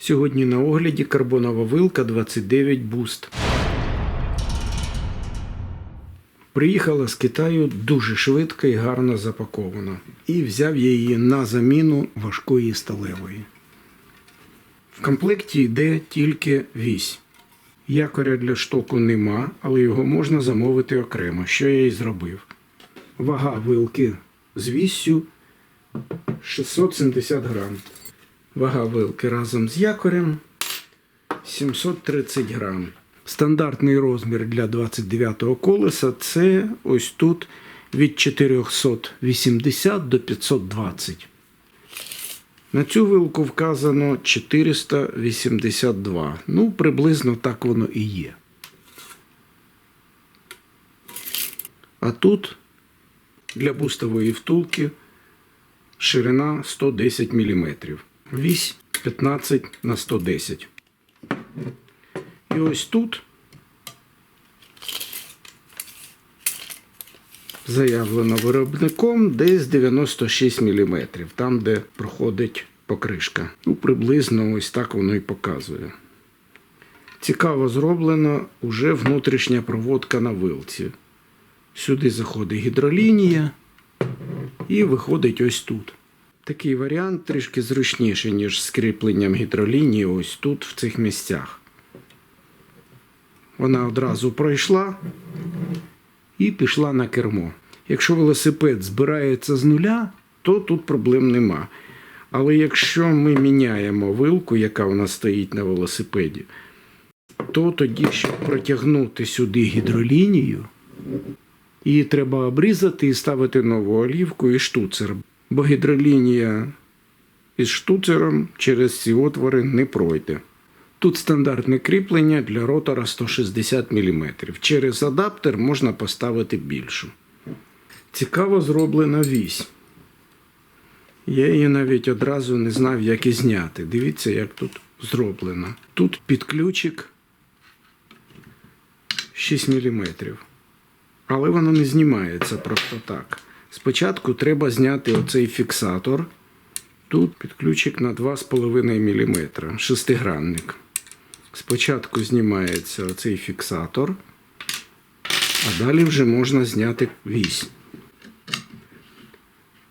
Сьогодні на огляді карбонова вилка 29 Boost. Приїхала з Китаю дуже швидко і гарно запакована. І взяв я її на заміну важкої сталевої. В комплекті йде тільки вісь. Якоря для штоку нема, але його можна замовити окремо, що я і зробив. Вага вилки з віссю 670 грам. Вага вилки разом з якорем 730 грам. Стандартний розмір для 29-го колеса це ось тут від 480 до 520. На цю вилку вказано 482. Ну, приблизно так воно і є. А тут для бустової втулки ширина 110 мм. Вісь 15 на 110. І ось тут заявлено виробником десь 96 мм, там, де проходить покришка. Ну, приблизно ось так воно і показує. Цікаво зроблено уже внутрішня проводка на вилці. Сюди заходить гідролінія і виходить ось тут. Такий варіант трішки зручніший, ніж з кріпленням гідролінії ось тут, в цих місцях. Вона одразу пройшла і пішла на кермо. Якщо велосипед збирається з нуля, то тут проблем нема. Але якщо ми міняємо вилку, яка у нас стоїть на велосипеді, то тоді, щоб протягнути сюди гідролінію, її треба обрізати і ставити нову олівку і штуцер. Бо гідролінія із штуцером через ці отвори не пройде. Тут стандартне кріплення для ротора 160 мм. Через адаптер можна поставити більшу. Цікаво зроблена вісь. Я її навіть одразу не знав, як і зняти. Дивіться, як тут зроблено. Тут під ключик 6 мм. Але воно не знімається просто так. Спочатку треба зняти оцей фіксатор. Тут підключик на 2,5 мм, шестигранник. Спочатку знімається оцей фіксатор, а далі вже можна зняти вісь.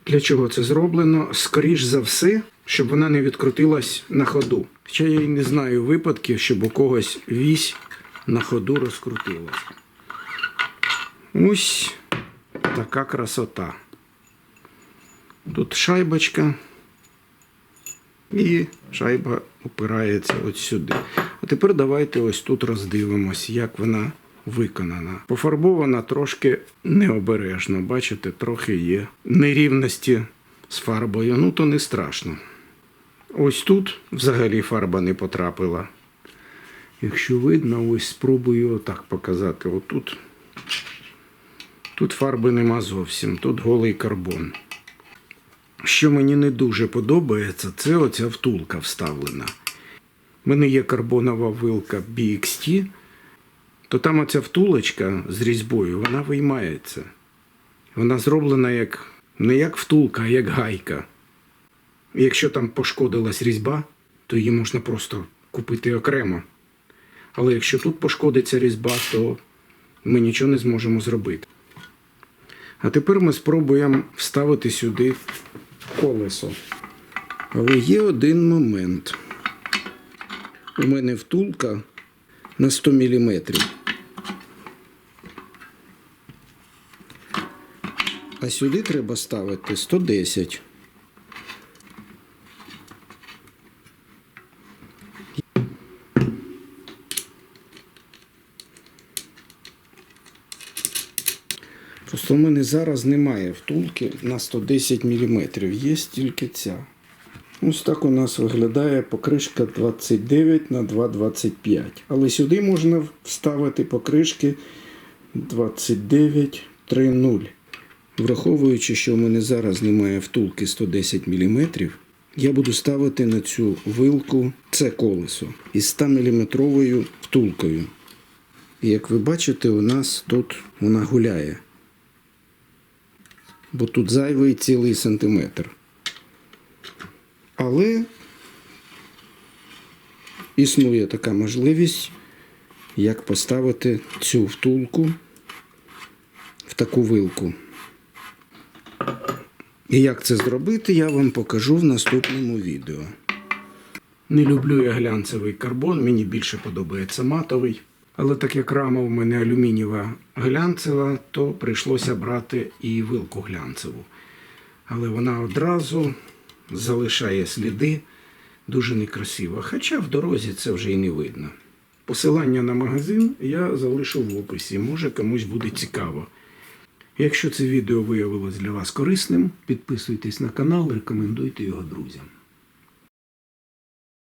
Для чого це зроблено? Скоріш за все, щоб вона не відкрутилась на ходу. Хоча я й не знаю випадків, щоб у когось вісь на ходу розкрутилась. Ось така красота. Тут шайбочка. І шайба опирається от сюди. А тепер давайте ось тут роздивимось, як вона виконана. Пофарбована трошки необережно. Бачите, трохи є нерівності з фарбою. Ну, то не страшно. Ось тут взагалі фарба не потрапила. Якщо видно, ось спробую отак показати. Отут. Тут фарби нема зовсім, тут голий карбон. Що мені не дуже подобається, це оця втулка вставлена. У мене є карбонова вилка BXT, то там оця втулочка з різьбою, вона виймається. Вона зроблена як не як втулка, а як гайка. Якщо там пошкодилась різьба, то її можна просто купити окремо. Але якщо тут пошкодиться різьба, то ми нічого не зможемо зробити. А тепер ми спробуємо вставити сюди колесо. Але є один момент. У мене втулка на 100 мм. А сюди треба ставити 110. Просто в мене зараз немає втулки на 110 мм. Є тільки ця. Ось так у нас виглядає покришка 29 на 2,25. Але сюди можна вставити покришки 29,3,0. Враховуючи, що в мене зараз немає втулки 110 мм, я буду ставити на цю вилку це колесо із 100 мм втулкою. І як ви бачите, у нас тут вона гуляє. Бо тут зайвий цілий сантиметр. Але існує така можливість, як поставити цю втулку в таку вилку. І як це зробити, я вам покажу в наступному відео. Не люблю я глянцевий карбон, мені більше подобається матовий. Але так як рама у мене алюмінієва глянцева, то прийшлося брати і вилку глянцеву. Але вона одразу залишає сліди дуже некрасиво. Хоча в дорозі це вже і не видно. Посилання на магазин я залишу в описі, може комусь буде цікаво. Якщо це відео виявилось для вас корисним, підписуйтесь на канал, рекомендуйте його друзям.